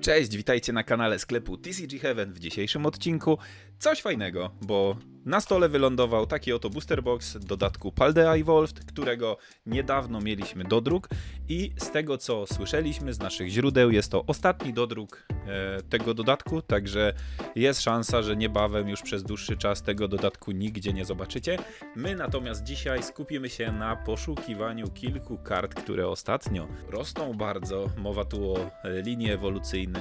Cześć, witajcie na kanale sklepu TCG Heaven. W dzisiejszym odcinku coś fajnego, bo na stole wylądował taki oto booster box dodatku Paldea Evolved, którego niedawno mieliśmy dodruk i z tego co słyszeliśmy z naszych źródeł jest to ostatni dodruk e, tego dodatku, także jest szansa, że niebawem już przez dłuższy czas tego dodatku nigdzie nie zobaczycie. My natomiast dzisiaj skupimy się na poszukiwaniu kilku kart, które ostatnio rosną bardzo. Mowa tu o linii ewolucyjnej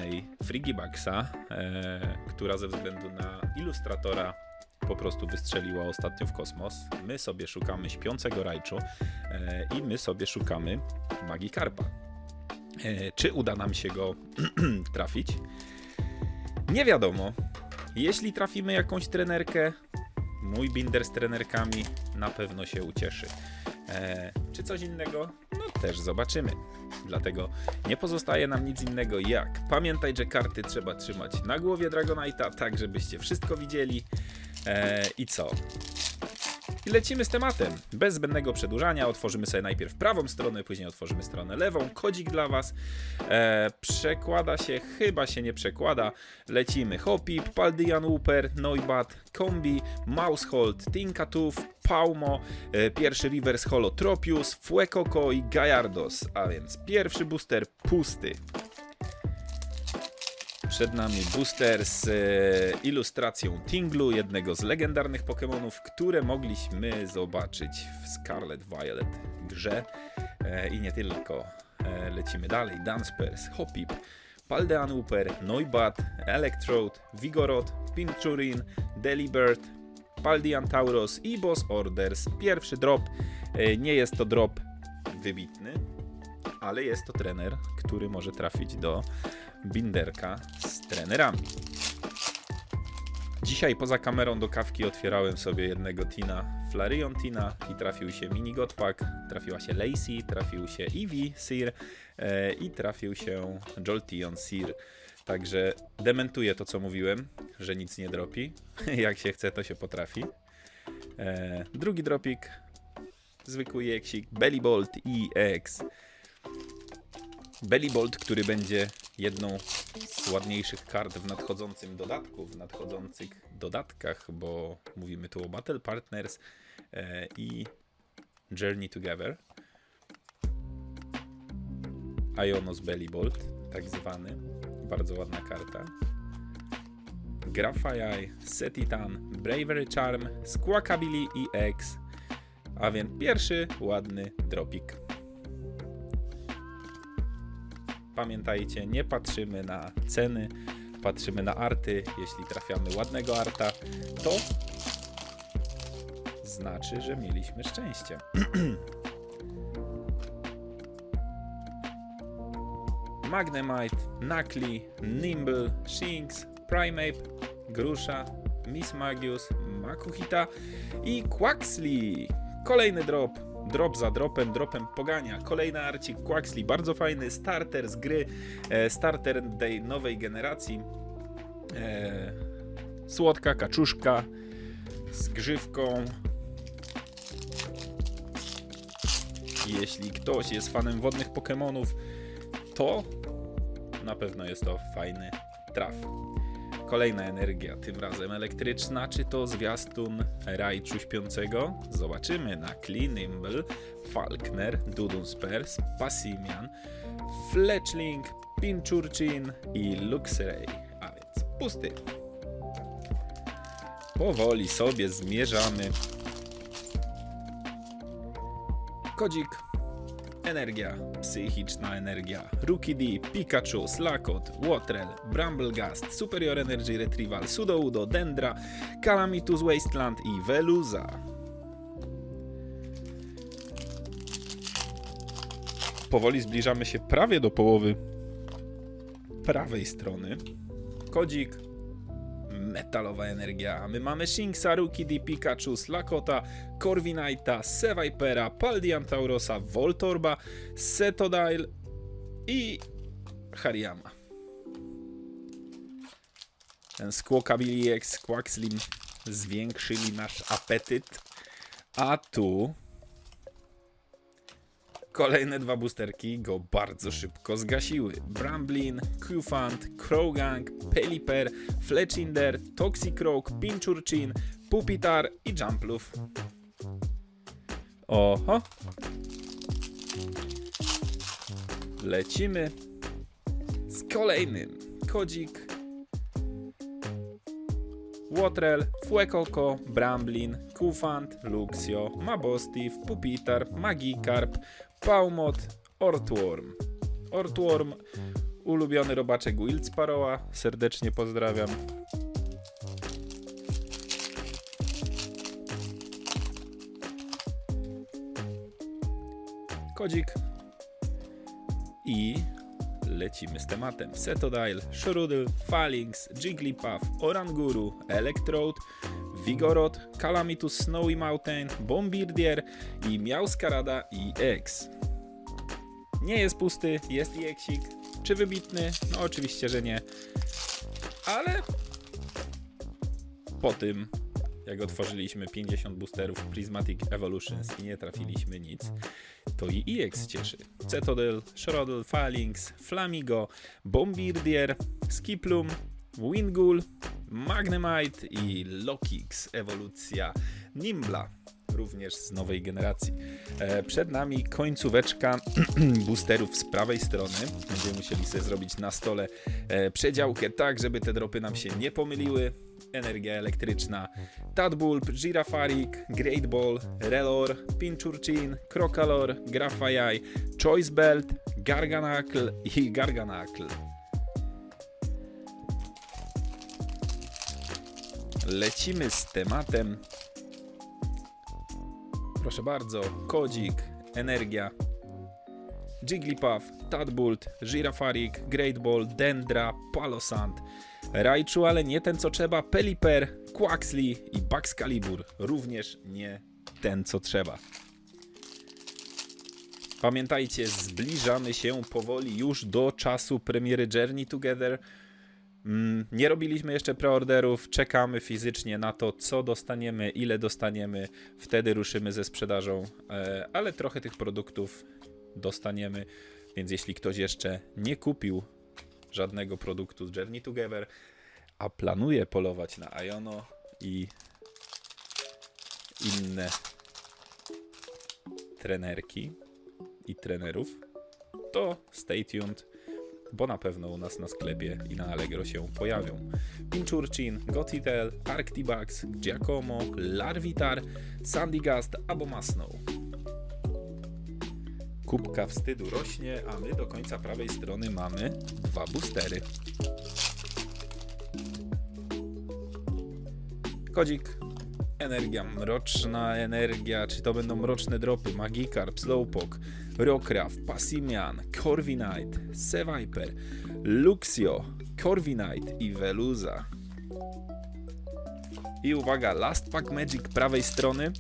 Frigibaxa, e, która ze względu na ilustratora po prostu wystrzeliła ostatnio w kosmos. My sobie szukamy śpiącego Rajczu e, i my sobie szukamy Magikarpa. E, czy uda nam się go trafić? Nie wiadomo. Jeśli trafimy jakąś trenerkę, mój binder z trenerkami na pewno się ucieszy. E, czy coś innego? Też zobaczymy. Dlatego nie pozostaje nam nic innego jak pamiętać, że karty trzeba trzymać na głowie Dragonite'a, tak żebyście wszystko widzieli. E, I co? I lecimy z tematem. Bez zbędnego przedłużania otworzymy sobie najpierw prawą stronę, później otworzymy stronę lewą. Kodzik dla Was. E, przekłada się, chyba się nie przekłada. Lecimy Hopip, Paldian Wooper, Noibat, Kombi, Mousehold, Tinkatuf, Paumo, e, pierwszy Reverse Holotropius, Fuecoco i Gallardos. A więc pierwszy booster pusty. Przed nami booster z e, ilustracją Tinglu, jednego z legendarnych Pokémonów, które mogliśmy zobaczyć w Scarlet Violet grze. E, I nie tylko. E, lecimy dalej. Dunsparce, Hopip, Paldean Wooper, Noibat, Electrode, Vigorot, Pinchurin, Delibird, Paldian Tauros i Boss Orders. Pierwszy drop. Nie jest to drop wybitny, ale jest to trener, który może trafić do binderka z trenerami. Dzisiaj poza kamerą do kawki otwierałem sobie jednego Tina, Flareon Tina i trafił się Mini Godpack, trafiła się Lacey, trafił się Eevee Seer e, i trafił się Jolteon Seer. Także dementuję to, co mówiłem, że nic nie dropi. Jak się chce, to się potrafi. E, drugi dropik, zwykły eksik, Bellybolt EX. Bellybolt, który będzie jedną z ładniejszych kart w nadchodzącym dodatku, w nadchodzących dodatkach, bo mówimy tu o Battle Partners e, i Journey Together. Ionos Bellybolt, tak zwany. Bardzo ładna karta. Graphite, Setitan, Bravery Charm, Squawkabilly i. A więc pierwszy ładny dropik. Pamiętajcie, nie patrzymy na ceny, patrzymy na arty. Jeśli trafiamy ładnego arta, to znaczy, że mieliśmy szczęście. Magnemite, Knuckly, Nimble, Shinx, Primeape, Grusza, Miss Magius, Makuhita i Quaxly. Kolejny drop. Drop za dropem, dropem pogania. Kolejny arcik Quaxly, bardzo fajny starter z gry, e, starter tej nowej generacji. E, słodka kaczuszka z grzywką. Jeśli ktoś jest fanem wodnych Pokémonów, to na pewno jest to fajny traf. Kolejna energia, tym razem elektryczna. Czy to zwiastun Rajczu Śpiącego? Zobaczymy na Klinimble, Falkner, Dudunsper, Passimian, Fletchling, Pinchurchin i Luxray. A więc pusty. Powoli sobie zmierzamy. Kodzik Energia, psychiczna energia, Rookie D, Pikachu, Slakot, Watrel, Bramblegast, Superior Energy Retrieval, Sudoudo, Dendra, Calamitus Wasteland i Veluza. Powoli zbliżamy się prawie do połowy prawej strony. Kodzik, metalowa energia. A My mamy Shinxa, Rukidi, Pikachu, Slakota, Corviknighta, Sevipera, Paldian Taurosa, Voltorba, Setodile i Hariyama. Ten Squawkabilly X Quaxlim zwiększyli nasz apetyt. A tu Kolejne dwa boosterki go bardzo szybko zgasiły. Bramblin, Qfant, Crowgang, Pelipper, Fletchinder, Toxicroak, Pinchurchin, Pupitar i Jumpluff. Oho. Lecimy z kolejnym. Kodzik, Łotrel, Fuecoco, Bramblin, Kufant, Luxio, Mabostif, Pupitar, Magikarp, Paumot, Ortworm. Ortworm, ulubiony robaczek Wildsparoa, serdecznie pozdrawiam. Kodzik i lecimy z tematem. Setodile, Shroodle, Phalanx, Jigglypuff, Oranguru, Electrode, Vigoroth, Calamitus Snowy Mountain, Bombirdier i Miałskarada EX. Nie jest pusty, jest EXik. Czy wybitny? No oczywiście, że nie. Ale po tym, jak otworzyliśmy 50 boosterów Prismatic Evolutions i nie trafiliśmy nic, to i EX cieszy. Cetodel, Shroudle, Phalanx, Flamigo, Bombirdier, Skiplum, Wingull, Magnemite i Lokix, ewolucja Nimbla, również z nowej generacji. E, przed nami końcóweczka boosterów z prawej strony. Będziemy musieli sobie zrobić na stole e, przedziałkę tak, żeby te dropy nam się nie pomyliły. Energia elektryczna, Tadbulb, Girafarik, Great Ball, Relor, Pinchurchin, Crocalor, Grafaiai, Choice Belt, Garganacl i Garganacl. Lecimy z tematem. Proszę bardzo, Kodzik, Energia, Jigglypuff, Tadbult, Girafarik, Great Ball, Dendra, Palosand, Raichu, ale nie ten co trzeba, Pelipper, Quaxly i Baxcalibur, również nie ten co trzeba. Pamiętajcie, zbliżamy się powoli już do czasu premiery Journey Together. Mm, Nie robiliśmy jeszcze preorderów, czekamy fizycznie na to, co dostaniemy, ile dostaniemy. Wtedy ruszymy ze sprzedażą, e, ale trochę tych produktów dostaniemy. Więc jeśli ktoś jeszcze nie kupił żadnego produktu z Journey Together, a planuje polować na Iono i inne trenerki i trenerów, to stay tuned bo na pewno u nas na sklepie i na Allegro się pojawią. Pinchurchin, Gotitel, Arctibax, Giacomo, Larvitar, Sandygast albo Masnow. Kubka wstydu rośnie, a my do końca prawej strony mamy dwa boostery. Kodzik, energia, mroczna energia, czy to będą mroczne dropy, Magikarp, Slowpoke, Rokraft, Passimian, Corviknight, Seviper, Luxio, Corviknight i Veluza. I uwaga, Last Pack Magic prawej strony.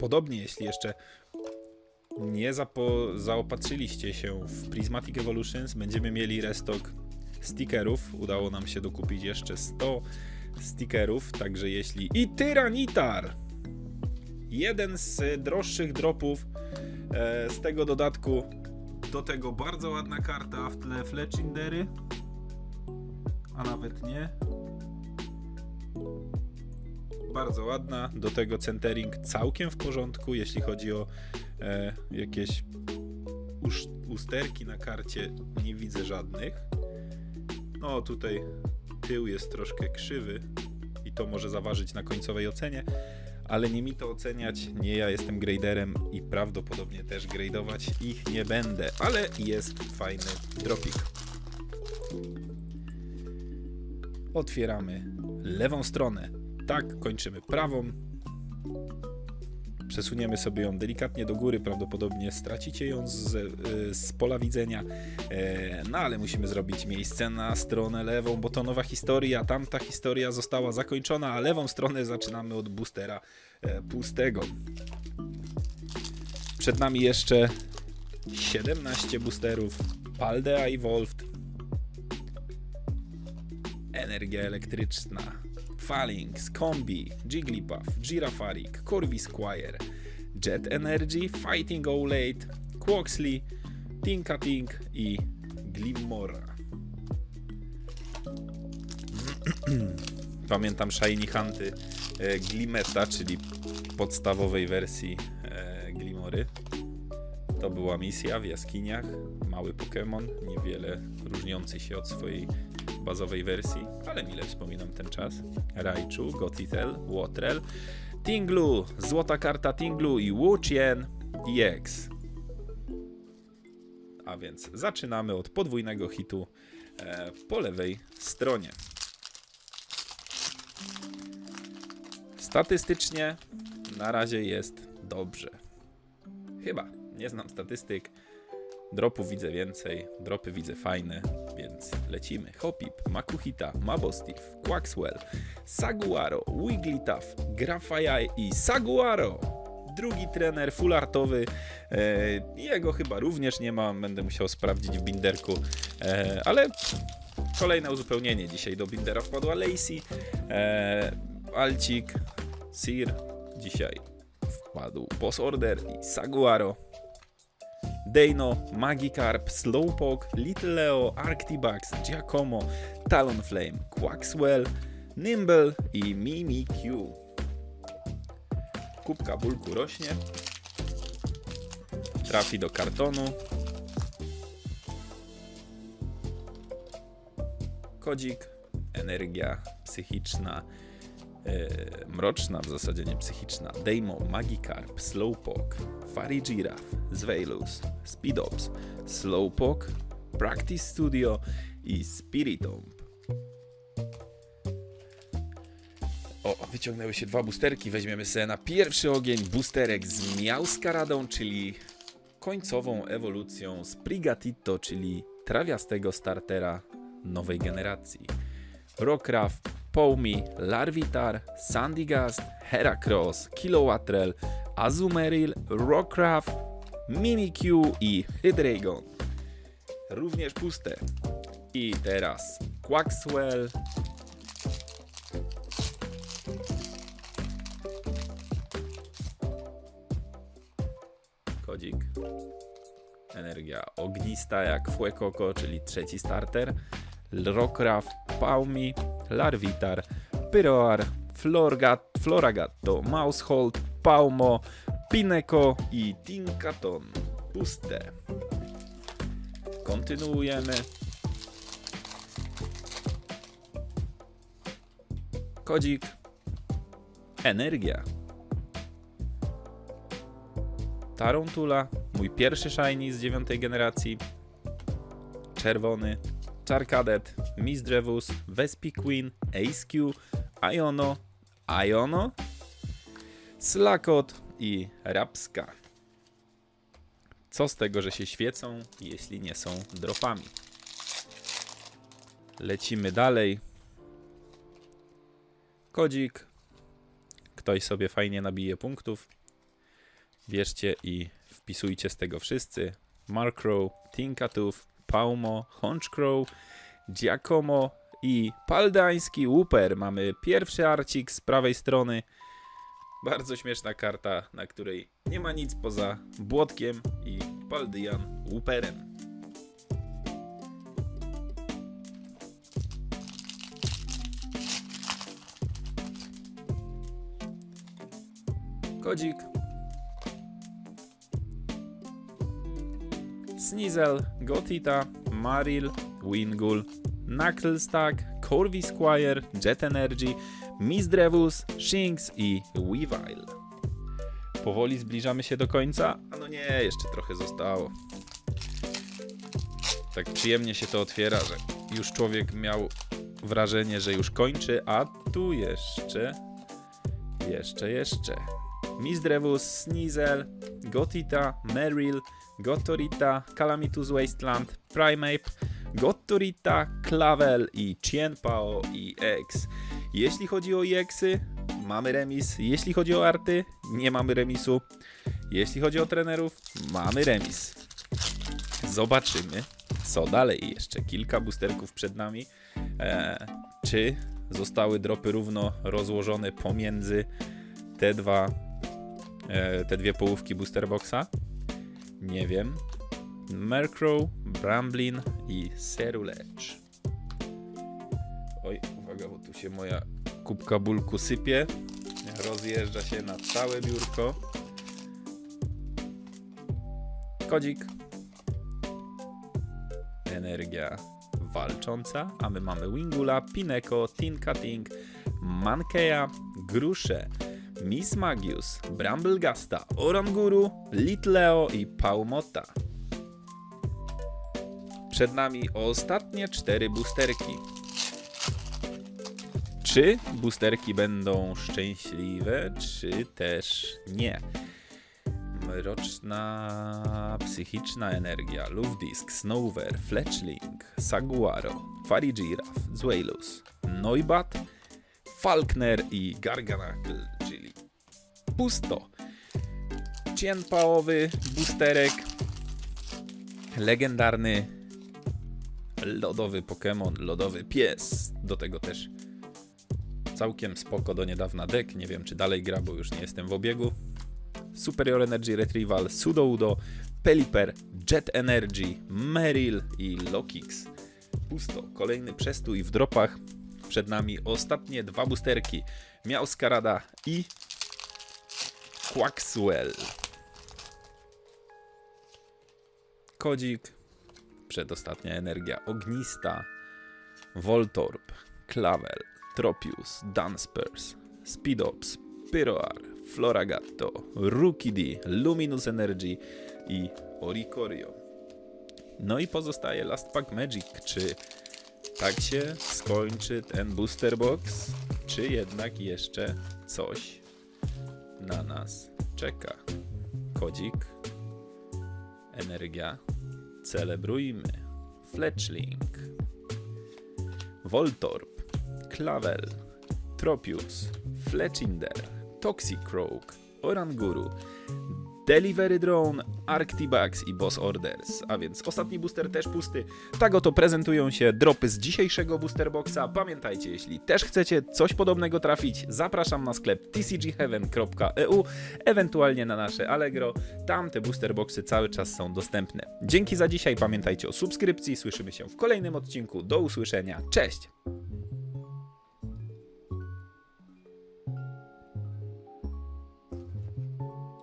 Podobnie, jeśli jeszcze nie zaopatrzyliście się w Prismatic Evolutions, będziemy mieli restock stickerów. Udało nam się dokupić jeszcze 100 stickerów, także jeśli... I Tyranitar! Jeden z droższych dropów e, z tego dodatku. Do tego bardzo ładna karta, w tle Fletchindery. A nawet nie. Bardzo ładna. Do tego centering całkiem w porządku, jeśli chodzi o e, jakieś usterki na karcie. Nie widzę żadnych. No tutaj tył jest troszkę krzywy i to może zaważyć na końcowej ocenie, ale nie mi to oceniać, nie ja jestem graderem i prawdopodobnie też gradować ich nie będę, ale jest fajny dropik. Otwieramy lewą stronę. Tak, kończymy prawą. Przesuniemy sobie ją delikatnie do góry, prawdopodobnie stracicie ją z, y, z pola widzenia. E, No ale musimy zrobić miejsce na stronę lewą, bo to nowa historia. Tamta historia została zakończona, a lewą stronę zaczynamy od boostera e, pustego. Przed nami jeszcze 17 boosterów. Paldea Evolved. Energia elektryczna. Phalanx, Combi, Jigglypuff, Girafarik, Corvi Squire, Jet Energy, Fighting Owlade, Quoxley, Tinkating i Glimmora. Pamiętam Shiny Hunty e, Glimeta, czyli podstawowej wersji e, Glimory. To była misja w jaskiniach. Mały Pokémon, niewiele różniący się od swojej bazowej wersji, ale mile wspominam ten czas. Raichu, Gotitel, Łotrel, Tinglu, złota karta Tinglu i Wuchien EX. A więc zaczynamy od podwójnego hitu e, po lewej stronie. Statystycznie na razie jest dobrze. Chyba. Nie znam statystyk. Dropów widzę więcej, dropy widzę fajne, więc lecimy. Hopip, Makuhita, Mabostif, Quaxwell, Saguaro, Wigglytuff, Grafaiai i Saguaro. Drugi trener fullartowy, e, jego chyba również nie ma, będę musiał sprawdzić w binderku, e, ale kolejne uzupełnienie. Dzisiaj do bindera wpadła Lacey, e, Alcik, Sir, dzisiaj wpadł Boss Order i Saguaro. Dano, Magikarp, Slowpoke, Little Leo, Arctibax, Giacomo, Talonflame, Quaxwell, Nimble i Mimikyu. Kubka bulku rośnie. Trafi do kartonu. Kodzik, energia psychiczna, mroczna, w zasadzie nie psychiczna. Damo, Magikarp, Slowpoke, Farigiraf, Zweilus, Speedops, Slowpoke, Practice Studio i Spiritomb. O, wyciągnęły się dwa boosterki. Weźmiemy sobie na pierwszy ogień boosterek z Miauskaradą, czyli końcową ewolucją Sprigatito, czyli trawiastego startera nowej generacji. Rockruff, Powmi, Larvitar, Sandygast, Heracross, Kilowattrel, Azumarill, Rockruff, Mimikyu i Hydreigon. Również puste. I teraz Quaxwell, kodzik. Energia ognista jak Fuecoco, czyli trzeci starter. Rockruff, Paumi, Larvitar, Pyroar, Florgat, Floragatto, Mousehold, Paumo, Pineco i Tinkaton. Puste. Kontynuujemy. Kodzik. Energia. Tarontula, mój pierwszy shiny z dziewiątej generacji. Czerwony. Charcadet, Misdrevus, Vespiquen, Ace-Q, Iono, Iono, Slakot i Rapska. Co z tego, że się świecą, jeśli nie są dropami? Lecimy dalej. Kodzik. Ktoś sobie fajnie nabije punktów. Bierzcie i wpisujcie z tego wszyscy. Markrow, Tinkatuf, Paumo, Honchcrow, Giacomo i paldański Wooper. Mamy pierwszy arcik z prawej strony. Bardzo śmieszna karta, na której nie ma nic poza Błotkiem i Paldian Wooperem. Kodzik. Sneasel, Gotita, Maril, Wingull, Knucklestack, Corvi Squire, Jet Energy, Misdrevus, Shinx i Weavile. Powoli zbliżamy się do końca. A no nie, jeszcze trochę zostało. Tak przyjemnie się to otwiera, że już człowiek miał wrażenie, że już kończy, a tu jeszcze, jeszcze, jeszcze. Misdrevus, Sneasel, Gotita, Meryl, Gotorita, Calamitus Wasteland, Primeape, Gotorita, Clavel i Chienpao i X. Jeśli chodzi o EXy, mamy remis. Jeśli chodzi o arty, nie mamy remisu. Jeśli chodzi o trenerów, mamy remis. Zobaczymy, co dalej. Jeszcze kilka boosterków przed nami. Eee, czy zostały dropy równo rozłożone pomiędzy te dwa, e, te dwie połówki booster boxa? Nie wiem. Murkrow, Bramblin i Ceruledge. Oj, uwaga, bo tu się moja kubka bulku sypie. Rozjeżdża się na całe biurko. Kodzik. Energia walcząca, a my mamy Wingula, Pineko, Tinkating, Mankea, Grusze, Miss Magius, Bramblegasta, Oranguru, Litleo i Paumota. Przed nami ostatnie cztery boosterki. Czy boosterki będą szczęśliwe, czy też nie? Mroczna, psychiczna energia, Lufdisk, Snover, Fletchling, Saguaro, Farigiraf, Zweilus, Noibat, Falkner i Garganakl, czyli pusto. Cienpałowy boosterek, legendarny lodowy Pokémon, lodowy pies, do tego też całkiem spoko do niedawna deck, nie wiem czy dalej gra, bo już nie jestem w obiegu. Superior Energy Retrieval, Sudoudo, Pelipper, Jet Energy, Meryl i Lokix. Pusto. Kolejny przestój w dropach. Przed nami ostatnie dwa boosterki. Miałskarada i Quaxwell. Kodzik. Przedostatnia energia ognista. Voltorb, Clavel, Tropius, Dunsparce, Speedops, Pyroar, Floragatto, Rukidi, Luminous Energy i Oricorio. No i pozostaje Last Pack Magic. Czy tak się skończy ten booster box? Czy jednak jeszcze coś na nas czeka? Kodzik, energia, celebrujmy. Fletchling, Voltorb, Clavel, Tropius, Fletchinder, Toxicroak, Oranguru, Delivery Drone, Arctibugs i Boss Orders. A więc ostatni booster też pusty. Tak oto prezentują się dropy z dzisiejszego booster boxa. Pamiętajcie, jeśli też chcecie coś podobnego trafić, zapraszam na sklep tcgheaven.eu, ewentualnie na nasze Allegro. Tam te booster boxy cały czas są dostępne. Dzięki za dzisiaj, pamiętajcie o subskrypcji. Słyszymy się w kolejnym odcinku. Do usłyszenia. Cześć!